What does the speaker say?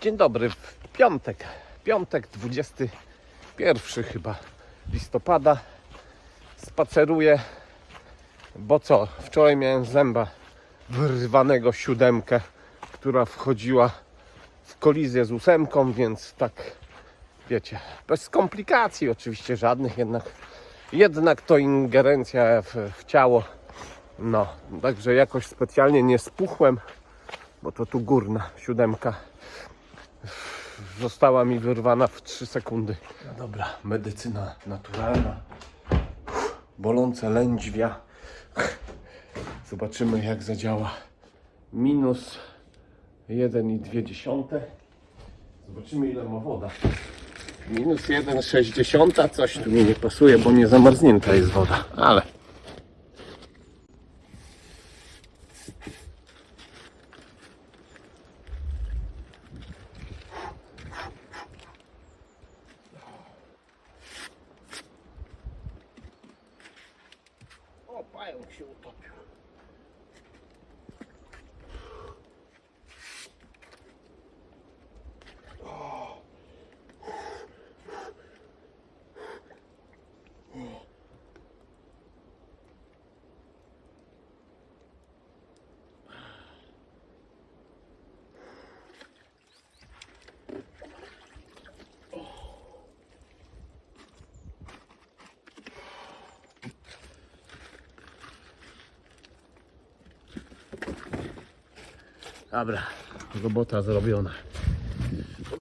Dzień dobry, w piątek. Piątek 21 chyba listopada. Spaceruję, bo co? Wczoraj miałem zęba wyrwanego siódemkę, która wchodziła w kolizję z ósemką, więc tak wiecie, bez komplikacji oczywiście żadnych, jednak jednak to ingerencja w, w ciało. No, także jakoś specjalnie nie spuchłem, bo to tu górna siódemka została mi wyrwana w 3 sekundy. No dobra, medycyna naturalna. Bolące lędźwia. Zobaczymy jak zadziała. Minus 1,2. Zobaczymy ile ma woda. Minus 1,6. Coś tu mi nie pasuje, bo nie zamarznięta jest woda, ale i will Dobra, robota zrobiona.